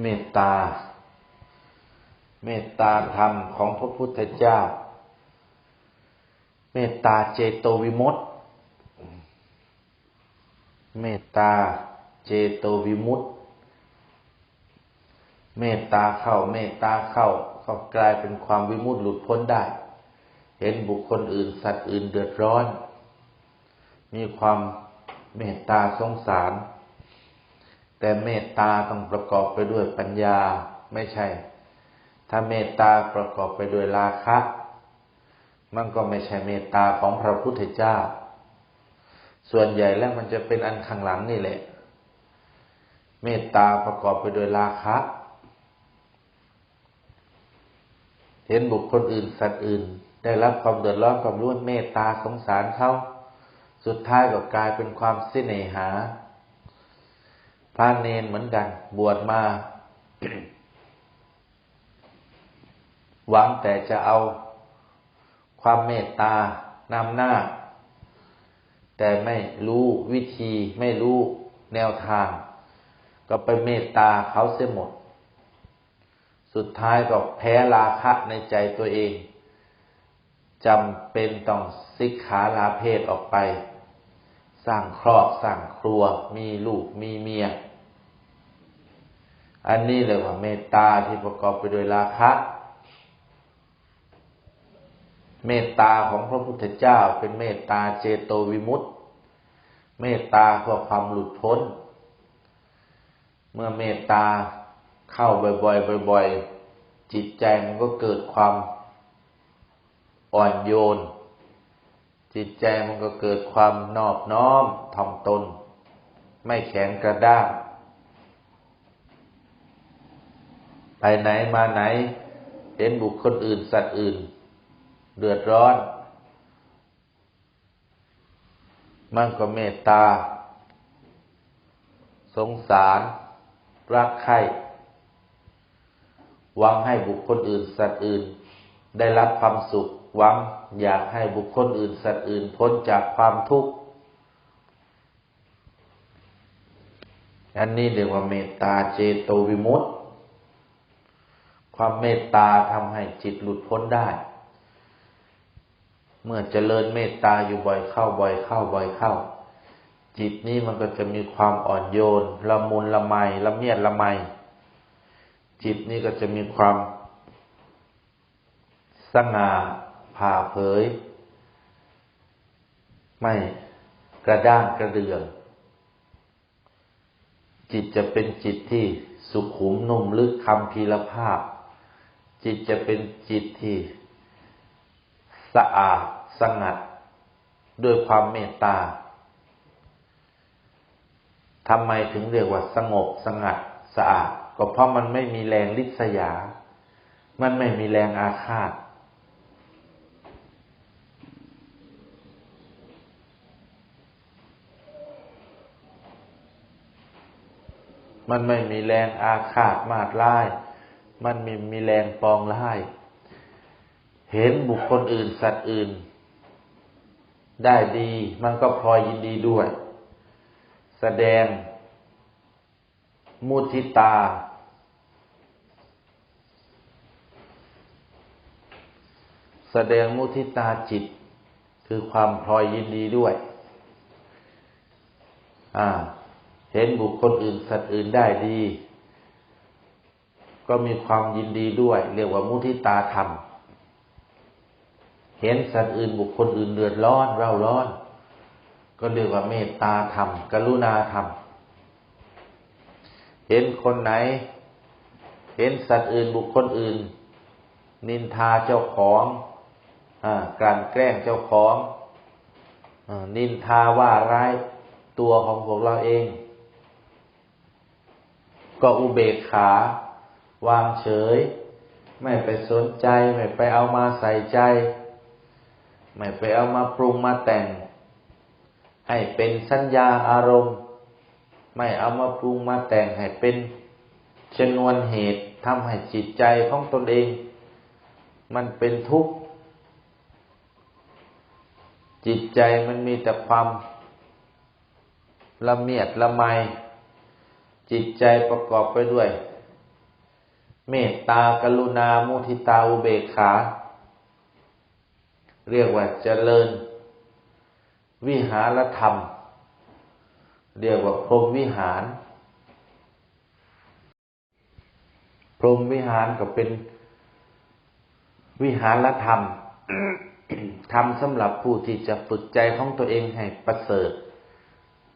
เมตตา เมตตาธรรมของพระพุทธเจ้า เมตตาเจโตวิมุตติ เมตตาเจโตวิมุตติ เมตตาเข้าเมตตาเข้าก็กลายเป็นความวิมุตติหลุดพ้นได้ เห็นบุคคลอื่นสัตว์อื่นเดือดร้อน มีความเมตตาสงสาร แต่เมตตาต้องประกอบไปด้วยปัญญาไม่ใช่ ถ้าเมตตาประกอบไปด้วยราคะ มันก็ไม่ใช่เมตตาของพระพุทธเจ้า ส่วนใหญ่แล้วมันจะเป็นอันข้างหลังนี่แหละ เมตตาประกอบไปด้วยราคะ เห็นบุคคลอื่นสัตว์อื่น ได้รับความเดือดร้อนความรุ่นเมตตาสงสารเขา สุดท้ายก็กลายเป็นความเสิเนหา พระเนนเหมือนกัน บวชมา หวังแต่จะเอาความเมตตานำหน้า แต่ไม่รู้วิธีไม่รู้แนวทาง ก็ไปเมตตาเขาเสียหมด สุดท้ายก็แพ้ราคะในใจตัวเองจำเป็นต้องสิกขาลาเพศออกไป สร้างครอบสร้างครัว มีลูกมีเมีย อันนี้เลยว่าเมตตาที่ประกอบไปด้วยราคะเมตตาของพระพุทธเจ้าเป็นเมตตาเจโตวิมุตติ เมตตาเพื่อความหลุดพ้น เมื่อเมตตาเข้าบ่อยๆบ่อยๆจิตใจมันก็เกิดความอ่อนโยน จิตใจมันก็เกิดความนอบน้อมถ่อมตน ไม่แข็งกระด้างไปไหนมาไหน เห็นบุคคลอื่นสัตว์อื่น เดือดร้อน มันก็เมตตา สงสาร รักใคร่หวังให้บุคคลอื่นสัตว์อื่น ได้รับความสุข หวังอยากให้บุคคลอื่นสัตว์อื่นพ้นจากความทุกข์ อันนี้เรียกว่าเมตตาเจโตวิมุตติ ความเมตตาทำให้จิตหลุดพ้นได้ เมื่อเจริญเมตตาอยู่บ่อยเข้าบ่อยเข้าบ่อยเข้า จิตนี้มันก็จะมีความอ่อนโยน ละมุนละไมละเมียดละไม จิตนี้ก็จะมีความสง่า ผ่าเผย ไม่กระด้างกระเดือง จิตจะเป็นจิตที่สุขุมนุ่มลึกคำพีรภาพ จิตจะเป็นจิตที่ สะอาดสงัด ด้วยความเมตตาทำไมถึงเรียกว่าสงบสงัดสะอาด ก็เพราะมันไม่มีแรงลิษยา มันไม่มีแรงอาฆาต มันไม่มีแรงอาฆาตมาดร้าย มันมีมีแรงปองร้าย เห็นบุคคลอื่นสัตว์อื่น ได้ดี มันก็พลอยยินดีด้วย แสดง มุทิตา แสดงมุทิตาจิต คือความพลอยยินดีด้วย อ่า เห็นบุคคลอื่นสัตว์อื่นได้ดี ก็มีความยินดีด้วย เรียกว่ามุทิตาธรรม เห็นสัตว์อื่นบุคคลอื่นเดือดร้อนเร่าร้อน ก็เรียกว่าเมตตาธรรม กรุณาธรรม เห็นคนไหน เห็นสัตว์อื่นบุคคลอื่น นินทาเจ้าของอกลั่นแกล้งเจ้าของอนินทาว่าร้ายตัวของพวกเราเอง ก็อุเบกขาวางเฉย ไม่ไปสนใจ ไม่ไปเอามาใส่ใจ ไม่ไปเอามาปรุงมาแต่ง ให้เป็นสัญญาอารมณ์ ไม่เอามาปรุงมาแต่งให้เป็นชนวนเหตุทำให้จิตใจของตนเอง มันเป็นทุกข์ จิตใจมันมีแต่ความละเมียดละไม จิตใจประกอบไปด้วย เมตตากรุณามุทิตาอุเบกขา เรียกว่าเจริญ วิหารธรรม เรียกว่าพรหมวิหาร พรหมวิหารก็เป็นวิหารธรรมทำสำหรับผู้ที่จะฝึกใจของตัวเองให้ประเสริฐ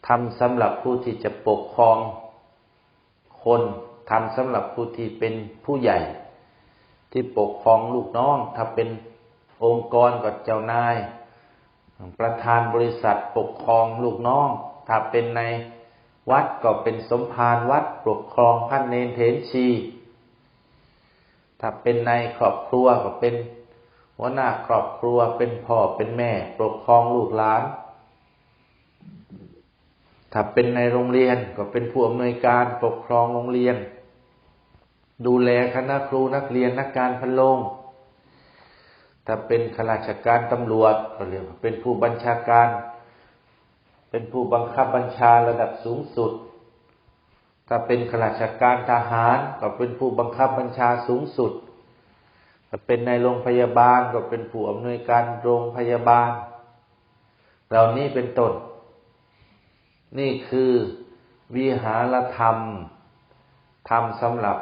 ทำสำหรับผู้ที่จะปกครอง คนทำสำหรับผู้ที่เป็นผู้ใหญ่ ที่ปกครองลูกน้อง ถ้าเป็นองค์กรก็เจ้านาย ประธานบริษัทปกครองลูกน้อง ถ้าเป็นในวัดก็เป็นสมภารวัดปกครองพันเนนเทนชี ถ้าเป็นในครอบครัวก็เป็นหัวหน้าครอบครัวเป็นพ่อเป็นแม่ ปกครองลูกหลาน ถ้าเป็นในโรงเรียนก็เป็นผู้อำนวยการปกครองโรงเรียน ดูแลคณะครูนักเรียนนักการพันโลงถ้าเป็นข้าราชการตำรวจก็เรียกว่าเป็นผู้บัญชาการ เป็นผู้บังคับบัญชาระดับสูงสุด ถ้าเป็นข้าราชการทหารก็เป็นผู้บังคับบัญชาสูงสุด ถ้าเป็นในโรงพยาบาลก็เป็นผู้อำนวยการโรงพยาบาล เหล่านี้เป็นต้น นี่คือวิหารธรรมทำสำหรับ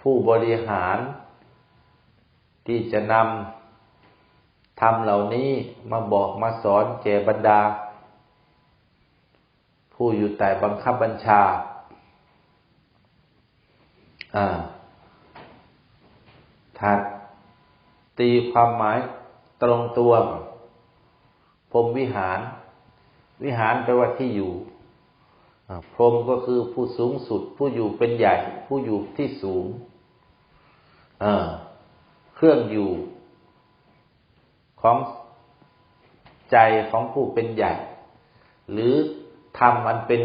ผู้บริหาร ที่จะนำทำเหล่านี้มาบอกมาสอนแก่บรรดา ผู้อยู่ใต้บังคับบัญชาถ้าตีความหมายตรงตัวพรมวิหาร วิหารแปลว่าที่อยู่พรหมก็คือผู้สูงสุด ผู้อยู่เป็นใหญ่ ผู้อยู่ที่สูงเครื่องอยู่ของใจของผู้เป็นใหญ่ หรือทำมันเป็น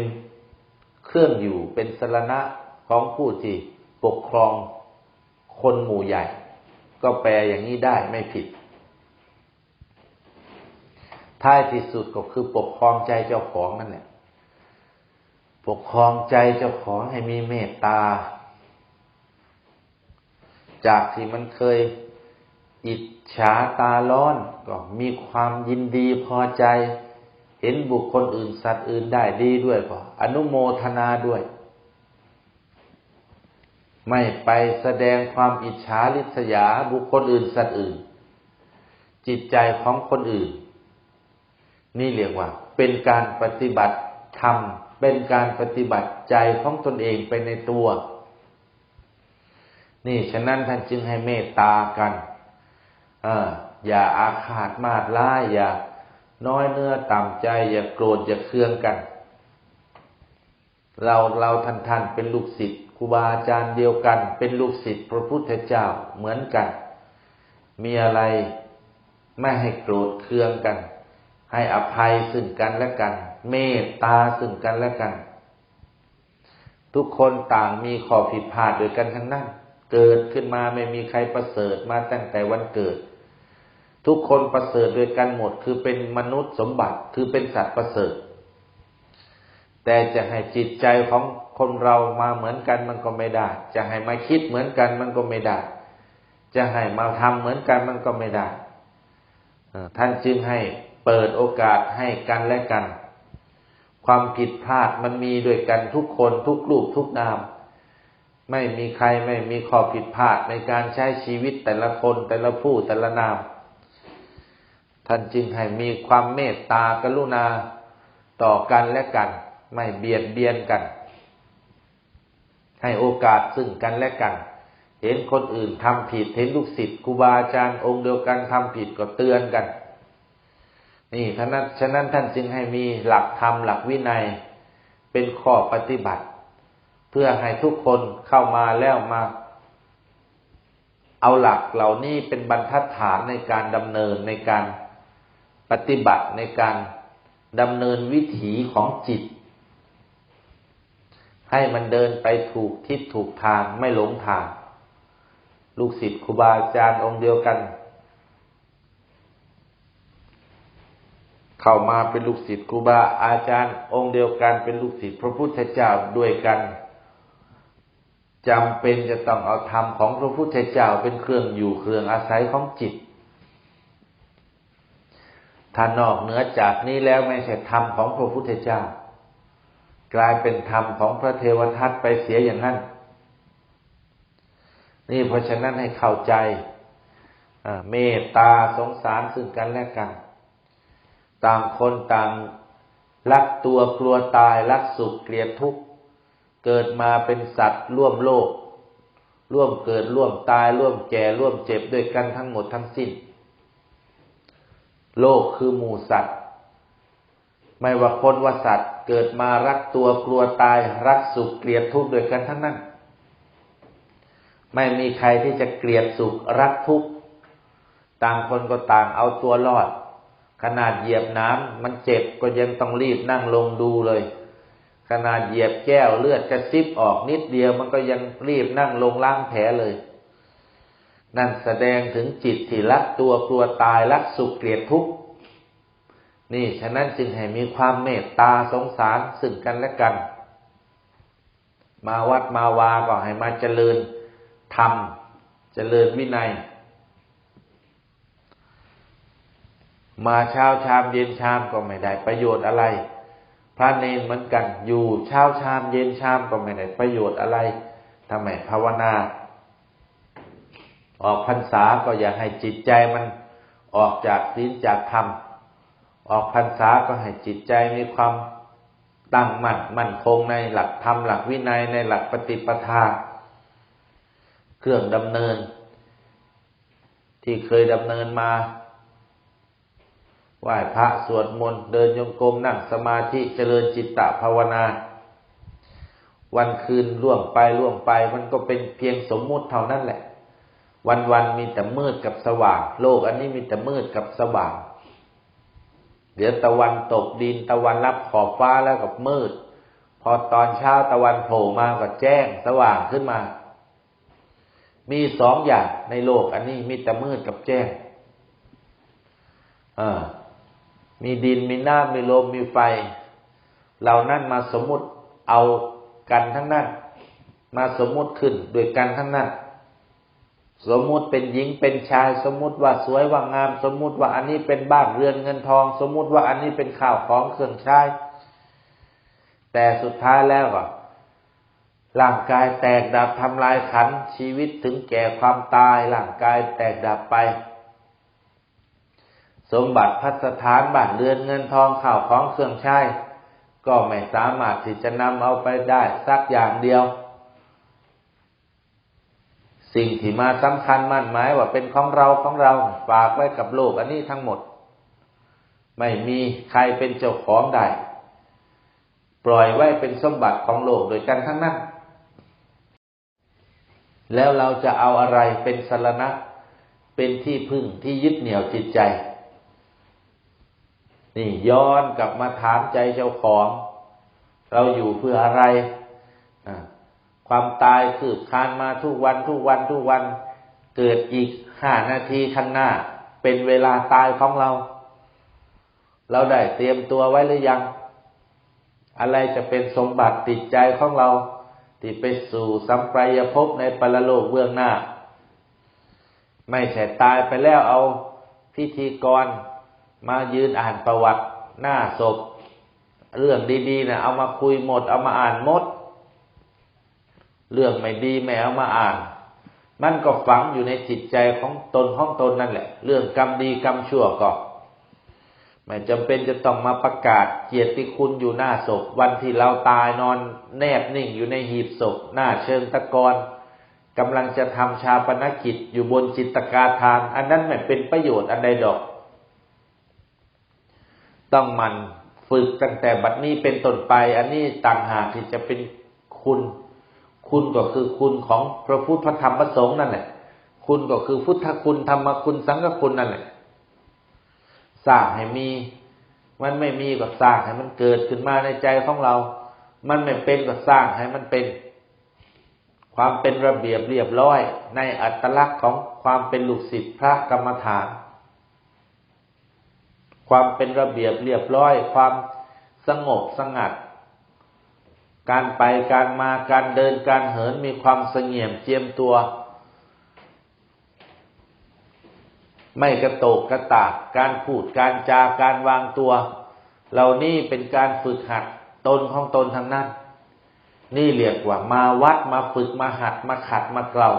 เครื่องอยู่เป็นสรณะของผู้ที่ปกครองคนหมู่ใหญ่ ก็แปลอย่างนี้ได้ไม่ผิด ท้ายที่สุดก็คือปกครองใจเจ้าของนั่นแหละปกครองใจเจ้าของให้มีเมตตา จากที่มันเคยอิจฉาตาร้อนก็มีความยินดีพอใจ เห็นบุคคลอื่นสัตว์อื่นได้ดีด้วยก็อนุโมทนาด้วย ไม่ไปแสดงความอิจฉาริษยาบุคคลอื่นสัตว์อื่น จิตใจของคนอื่น นี่เรียกว่า เป็นการปฏิบัติธรรมเป็นการปฏิบัติใจของตนเองไปในตัว นี่ฉะนั้นท่านจึงให้เมตตากันออย่าอาฆาตมาดร้ายอย่าน้อยเนื้อต่ำใจ อย่าโกรธอย่าเคืองกัน เราเราท่านท่านเป็นลูกศิษย์ครูบาอาจารย์เดียวกัน เป็นลูกศิษย์พระพุทธเจ้าเหมือนกัน มีอะไรไม่ให้โกรธเคืองกัน ให้อภัยซึ่งกันและกัน เมตตาซึ่งกันและกัน ทุกคนต่างมีข้อผิดพลาดโดยกันทั้งนั้น เกิดขึ้นมาไม่มีใครประเสริฐมาตั้งแต่วันเกิด ทุกคนประเสริฐโดยกันหมด คือเป็นมนุษย์สมบัติคือเป็นสัตว์ประเสริฐ แต่จะให้จิตใจของคนเรามาเหมือนกันมันก็ไม่ได้ จะให้มาคิดเหมือนกันมันก็ไม่ได้ จะให้มาทำเหมือนกันมันก็ไม่ได้ท่านจึงให้ เปิดโอกาสให้กันและกัน ความผิดพลาดมันมีด้วยกันทุกคนทุกรูปทุกนาม ไม่มีใครไม่มีข้อผิดพลาดในการใช้ชีวิตแต่ละคนแต่ละผู้แต่ละนาม ท่านจึงให้มีความเมตตากรุณาต่อกันและกัน ไม่เบียดเบียนกัน ให้โอกาสซึ่งกันและกัน เห็นคนอื่นทำผิดเห็นลูกศิษย์ครูบาอาจารย์องค์เดียวกันทำผิดก็เตือนกัน นี่ท่านั้นฉะนั้นท่านจึงให้มีหลักธรรมหลักวินัย เป็นข้อปฏิบัติ เพื่อให้ทุกคนเข้ามาแล้วมา เอาหลักเหล่านี้เป็นบรรทัดฐานในการดำเนินในการปฏิบัติในการดำเนินวิถีของจิต ให้มันเดินไปถูกทิศถูกทางไม่หลงทาง ลูกศิษย์ครูบาอาจารย์องค์เดียวกัน เข้ามาเป็นลูกศิษย์ครูบาอาจารย์ องค์เดียวกันเป็นลูกศิษย์พระพุทธเจ้าด้วยกันจำเป็นจะต้องเอาธรรมของพระพุทธเจ้าเป็นเครื่องอยู่เครื่องอาศัยของจิตถ้านอกเหนือจากนี้แล้วไม่ใช่ธรรมของพระพุทธเจ้า กลายเป็นธรรมของพระเทวทัตไปเสียอย่างนั้น นี่เพราะฉะนั้นให้เข้าใจเมตตาสงสารซึ่งกันและกัน ต่างคนต่าง รักตัวกลัวตายรักสุขเกลียดทุกข์เกิดมาเป็นสัตว์ร่วมโลก ร่วมเกิดร่วมตายร่วมแก่ร่วมเจ็บด้วยกันทั้งหมดทั้งสิ้น โลกคือหมู่สัตว์ ไม่ว่าคนว่าสัตว์ เกิดมารักตัวกลัวตายรักสุขเกลียดทุกข์ด้วยกันทั้งนั้น ไม่มีใครที่จะเกลียดสุขรักทุกข์ต่างคนก็ต่างเอาตัวรอด ขนาดเหยียบน้ำมันเจ็บก็ยังต้องรีบนั่งลงดูเลย ขนาดเหยียบแก้วเลือดกระซิบออกนิดเดียว มันก็ยังรีบนั่งลงล้างแผลเลย นั่นแสดงถึงจิตที่รักตัวกลัวตายรักสุขเกลียดทุกข์นี่ฉะนั้นจึงให้มีความเมตตาสงสารซึ่งกันและกัน มาวัดมาวาก็ให้มาเจริญธรรมเจริญวินัย มาเช้าชามเย็นชามก็ไม่ได้ประโยชน์อะไร พระเนนเหมือนกันอยู่เช้าชามเย็นชามก็ไม่ได้ประโยชน์อะไรทำไมภาวนา ออกพรรษาก็อย่าให้จิตใจมันออกจากศีลจากธรรม ออกพรรษาก็ให้จิตใจมีความตั้งมั่นมั่นคงในหลักธรรมหลักวินัยในหลักปฏิปทา เครื่องดำเนิน ที่เคยดำเนินมา ไหว้พระสวดมนต์เดินโยงกรมนั่งสมาธิเจริญจิตตภาวนา วันคืนล่วงไปล่วงไปมันก็เป็นเพียงสมมุติเท่านั้นแหละ วันวันมีแต่มืดกับสว่าง โลกอันนี้มีแต่มืดกับสว่าง เดี๋ยวตะวันตกดินตะวันรับขอบฟ้าแล้วกับมืด พอตอนเช้าตะวันโผล่มาก็แจ้งสว่างขึ้นมา มีสองอย่างในโลกอันนี้มีแต่มืดกับแจ้ง อ่า มีดินมีน้ำมีลมมีไฟ เหล่านั้นมาสมมุติเอากันทั้งนั้น มาสมมุติขึ้นด้วยกันทั้งนั้น สมมุติเป็นหญิงเป็นชายสมมุติว่าสวยว่างาม สมมุติว่าอันนี้เป็นบ้านเรือนเงินทอง สมมุติว่าอันนี้เป็นข้าวของเครื่องใช้แต่สุดท้ายแล้วก็ร่างกายแตกดับทำลายขันชีวิตถึงแก่ความตายร่างกายแตกดับไป สมบัติพัสถานบ้านเรือนเงินทองข้าวของเครื่องใช้ ก็ไม่สามารถที่จะนำเอาไปได้สักอย่างเดียว สิ่งที่มาสำคัญมั่นหมายว่าเป็นของเราของเราฝากไว้กับโลกอันนี้ทั้งหมด ไม่มีใครเป็นเจ้าของได้ปล่อยไว้เป็นสมบัติของโลกโดยกันทั้งนั้น แล้วเราจะเอาอะไรเป็นสรณะ เป็นที่พึ่งที่ยึดเหนี่ยวจิตใจ นี่ย้อนกลับมาถามใจเจ้าของ เราอยู่เพื่ออะไร ความตายคืบคานมาทุกวันทุกวันทุกวัน เกิดอีกห้านาทีข้างหน้า เป็นเวลาตายของเรา เราได้เตรียมตัวไว้หรือยัง อะไรจะเป็นสมบัติติดใจของเรา ที่ไปสู่สัมปรายภพในปรโลกเบื้องหน้า ไม่ใช่ตายไปแล้วเอาพิธีกร มายืนอ่านประวัติหน้าศพ เรื่องดีๆนะเอามาคุยหมด เอามาอ่านหมด เรื่องไม่ดีไม่เอามาอ่าน มันก็ฝังอยู่ในจิตใจของตนของตนนั่นแหละ เรื่องกรรมดีกรรมชั่วก็ไม่จำเป็นจะต้องมาประกาศเกียรติคุณอยู่หน้าศพ วันที่เราตายนอนแนบนิ่งอยู่ในหีบศพ หน้าเชิงตะกอนกำลังจะทำชาปนกิจอยู่บนจิตกาทาน อันนั้นไม่เป็นประโยชน์อันใดดอก ต้องมันฝึกตั้งแต่บัดนี้เป็นต้นไป อันนี้ต่างหากที่จะเป็นคุณ คุณก็คือคุณของพระพุทธพระธรรมพระสงฆ์นั่นแหละคุณก็คือพุทธคุณธรรมคุณสังฆคุณนั่นแหละสร้างให้มี มันไม่มีก็สร้างให้มันเกิดขึ้นมาในใจของเรา มันไม่เป็นก็สร้างให้มันเป็น ความเป็นระเบียบเรียบร้อย ในอัตลักษณ์ของความเป็นลูกศิษย์พระกรรมฐาน ความเป็นระเบียบเรียบร้อย ความสงบสงัด การไปการมาการเดินการเหินมีความเสงี่ยมเจียมตัว ไม่กระโตกกระตากการพูดการจาการวางตัว เหล่านี้เป็นการฝึกหัดตนของตนทั้งนั้น นี่เรียกว่ามาวัดมาฝึกมาหัดมาขัดมาเกลา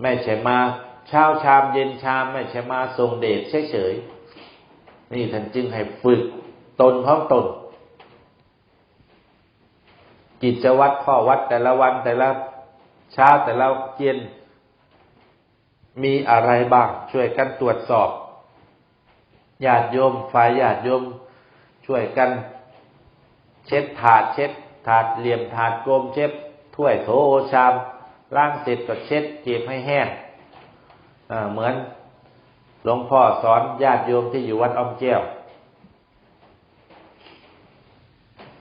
ไม่ใช่มา เช้าชามเย็นชามไม่ใช่มาทรงเดชเฉยๆนี่ท่านจึงให้ฝึกตนของตน กิจวัตรข้อวัดแต่ละวันแต่ละเช้าแต่ละเย็นมีอะไรบ้าง ช่วยกันตรวจสอบญาติโยมฝ่ายญาติโยม ช่วยกัน เช็ดถาดเช็ดถาดเหลี่ยมถาดกลมเช็ดถ้วยโถโอชามล้างเสร็จก็เช็ดเก็บให้แห้ง เหมือนหลวงพ่อสอนญาติโยมที่อยู่วัดอ้อมแก้ว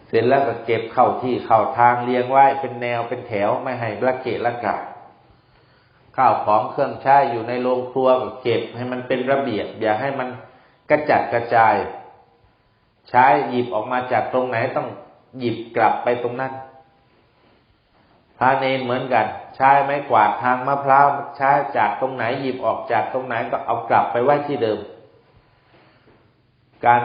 เสร็จแล้วก็เก็บเข้าที่เข้าทางเรียงไว้เป็นแนวเป็นแถวไม่ให้ละเกะละกะข้าวของเครื่องใช้อยู่ในโรงครัวก็เก็บให้มันเป็นระเบียบ อย่าให้มันกระจัดกระจาย ใช้หยิบออกมาจากตรงไหนต้องหยิบกลับไปตรงนั้นพระเนนเหมือนกัน ใช้ไม้กวาดทางมะพร้าวใช้จากตรงไหนหยิบออกจากตรงไหนก็เอากลับไปไว้ที่เดิม การ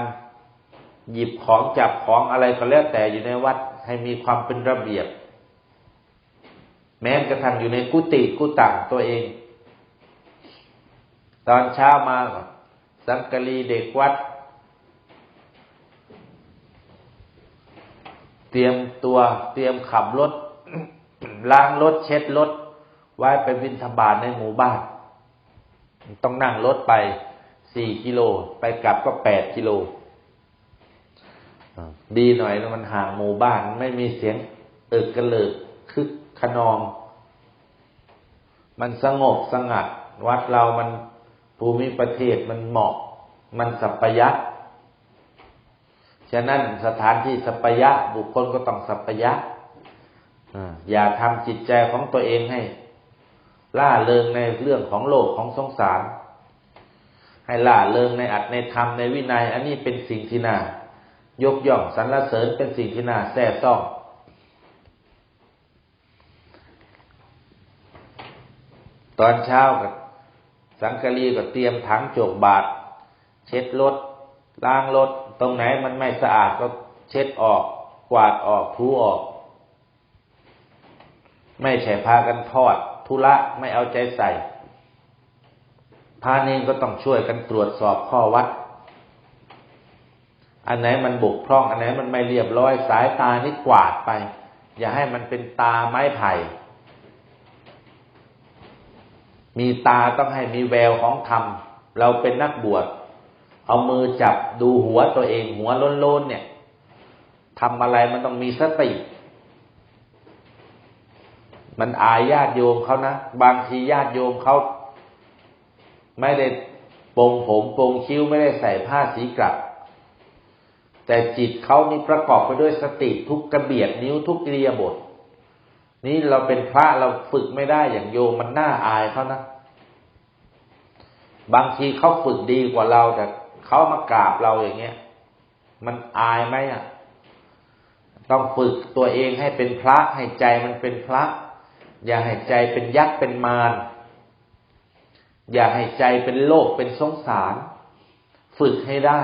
หยิบของจับของอะไรก็แล้วแต่อยู่ในวัดให้มีความเป็นระเบียบ แม้กระทั่งอยู่ในกุฏิกุตังตัวเอง ตอนเช้ามาสังกะรีเด็กวัด เตรียมตัวเตรียมขับรถ ล้างรถเช็ดรถไว้ไปวินทบาทในหมู่บ้าน ต้องนั่งรถไปสี่กิโลไปกลับก็แปดกิโลดีหน่อยมันห่างหมู่บ้านไม่มีเสียงเอิกกระเลิกคึกขนอง มันสงบสงัด วัดเรามันภูมิประเทศมันเหมาะ มันสัปยะฉะนั้นสถานที่สัปยะบุคคลก็ต้องสัปยะ อย่าทำจิตใจของตัวเองให้ ล่าเริงในเรื่องของโลกของสงสาร ให้ล่าเริงในอัตในธรรมในวินัย อันนี้เป็นสิ่งที่น่ายกย่องสรรเสริญเป็นสิ่งที่น่าแซ่ซ่องตอนเช้ากับสังกะรีก็เตรียมถังโจกบาท เช็ดรถล้างรถตรงไหนมันไม่สะอาดก็เช็ดออก กวาดออกทูออก ไม่ใช่พากันทอดธุระไม่เอาใจใส่พาเนงก็ต้องช่วยกันตรวจสอบข้อวัด อันไหนมันบกพร่อง อันไหนมันไม่เรียบร้อยสายตานี่กวาดไป อย่าให้มันเป็นตาไม้ไผ่มีตาต้องให้มีแววของธรรม เราเป็นนักบวช เอามือจับดูหัวตัวเองหัวโล้นๆเนี่ยทำอะไรมันต้องมีสติ มันอายญาติโยมเขานะ บางทีญาติโยมเขาไม่ได้ปงผมปงคิ้วไม่ได้ใส่ผ้าสีกลับ แต่จิตเขานี่ประกอบไปด้วยสติทุกกระเบียดนิ้วทุกกริยบท นี่เราเป็นพระเราฝึกไม่ได้อย่างโยมมันน่าอายเขานะ บางทีเขาฝึกดีกว่าเราแต่เขามากราบเราอย่างเงี้ย มันอายไหมอะ ต้องฝึกตัวเองให้เป็นพระให้ใจมันเป็นพระ อย่าให้ใจเป็นยักษ์เป็นมาร อย่าให้ใจเป็นโลกเป็นสงสาร ฝึกให้ได้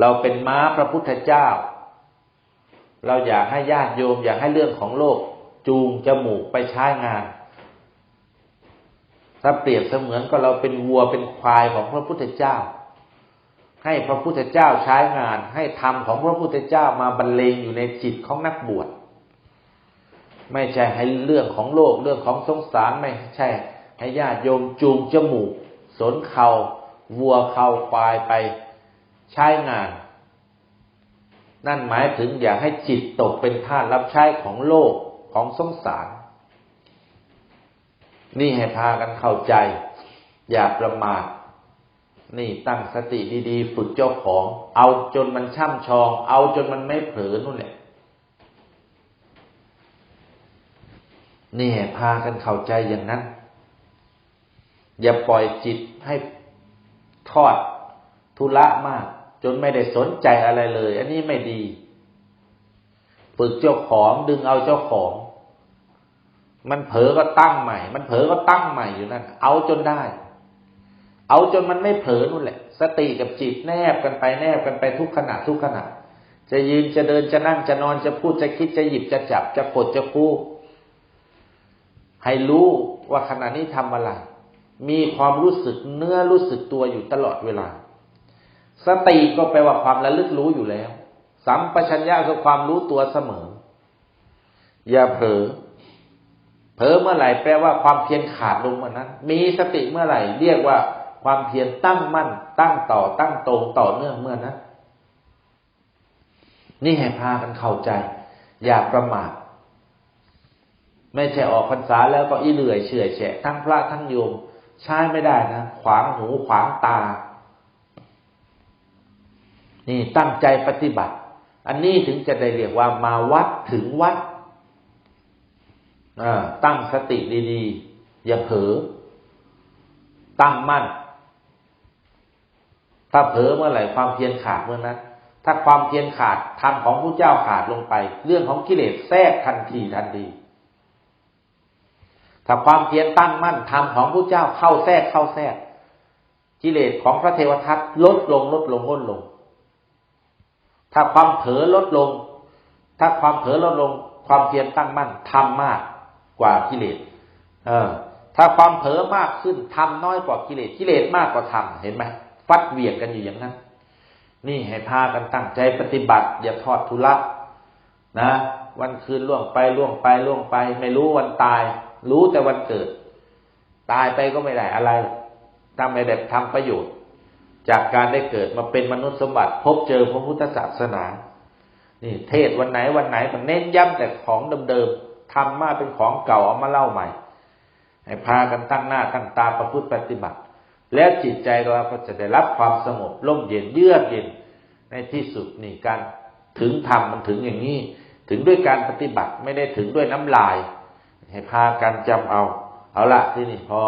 เราเป็นม้าพระพุทธเจ้า เราอยากให้ญาติโยม อยากให้เรื่องของโลก จูงจมูกไปใช้งาน ถ้าเปรียบเสมือนก็เราเป็นวัวเป็นควายของพระพุทธเจ้า ให้พระพุทธเจ้าใช้งาน ให้ธรรมของพระพุทธเจ้ามาบรรเลงอยู่ในจิตของนักบวชไม่ใช่ให้เรื่องของโลกเรื่องของสงสารไม่ใช่ ให้ญาติโยมจูงจมูก สนเขาวัวเขาควายไปใช้งาน นั่นหมายถึงอย่าให้จิตตกเป็นท่ารับใช้ของโลกของสงสาร นี่ให้พากันเข้าใจ อย่าประมาท นี่ตั้งสติดีๆ ฝึกเจ้าของ เอาจนมันช่ำชอง เอาจนมันไม่เผลอนู่นแหละนี่พากันเข้าใจอย่างนั้น อย่าปล่อยจิตให้ทอดธุระมาก จนไม่ได้สนใจอะไรเลย อันนี้ไม่ดี ฝึกเจ้าของดึงเอาเจ้าของ มันเผลอก็ตั้งใหม่ มันเผลอก็ตั้งใหม่อยู่นั่นเอาจนได้ เอาจนมันไม่เผลอนู่นแหละ สติกับจิตแนบกันไปแนบกันไปทุกขณะทุกขณะ จะยืนจะเดินจะนั่งจะนอนจะพูดจะคิดจะหยิบจะจับจะกดจะคู่ให้รู้ว่าขณะนี้ทำอะไร มีความรู้สึกเนื้อรู้สึกตัวอยู่ตลอดเวลา สติก็แปลว่าความระลึกรู้อยู่แล้ว สัมปชัญญะคือความรู้ตัวเสมอ อย่าเผลอเผลอเมื่อไหร่แปลว่าความเพียรขาดลงเมื่อนั้น มีสติเมื่อไหร่ เรียกว่า ความเพียรตั้งมั่น ตั้งต่อ ตั้งตรงต่อเนื่องเมื่อนั้นนี่ให้พากันเข้าใจ อย่าประมาทไม่ใช่ออกพรรษาแล้วก็อีเหลื่อยเฉื่อยแฉะทั้งพระทั้งโยม ใช้ไม่ได้นะ ขวางหูขวางตา นี่ตั้งใจปฏิบัติ อันนี้ถึงจะได้เรียกว่ามาวัดถึงวัดตั้งสติดีๆ อย่าเผลอตั้งมั่น ถ้าเผลอเมื่อไหร่ความเพียรขาดเมื่อนั้น ถ้าความเพียรขาดธรรมของผู้เจ้าขาดลงไป เรื่องของกิเลสแทรกทันทีทันทีถ้าความเพียรตั้งมั่นธรรมของผู้เจ้าเข้าแทรกเข้าแทรก กิเลสของพระเทวทัตลดลงลดลงลดลง ถ้าความเผลอลดลง ถ้าความเผลอลดลง ความเพียรตั้งมั่นทำมากกว่ากิเลส เออ ถ้าความเผลอมากขึ้นทำน้อยกว่ากิเลสกิเลสมากกว่าทำเห็นไหม ฟัดเหวี่ยงกันอยู่อย่างนั้น นี่ให้พากันตั้งใจปฏิบัติ อย่าทอดทุละนะ วันคืนล่วงไปล่วงไปล่วงไป ไม่รู้วันตาย รู้แต่วันเกิด ตายไปก็ไม่ได้อะไรทำไม่ได้ทำประโยชน์ จากการได้เกิดมาเป็นมนุษย์สมบัติ พบเจอพระพุทธศาสนา นี่ เทศวันไหนวันไหนมันเน้นย้ำแต่ของเดิมๆทำมาเป็นของเก่าเอามาเล่าใหม่ให้พากันตั้งหน้าตั้งตาประพฤติปฏิบัติ แล้วจิตใจเราก็จะได้รับความสงบร่มเย็นเยือกเย็นในที่สุดนี่การถึงธรรมมันถึงอย่างนี้ ถึงด้วยการปฏิบัติไม่ได้ถึงด้วยน้ำลาย ให้พากันจำเอา เอาละที่นี่พอ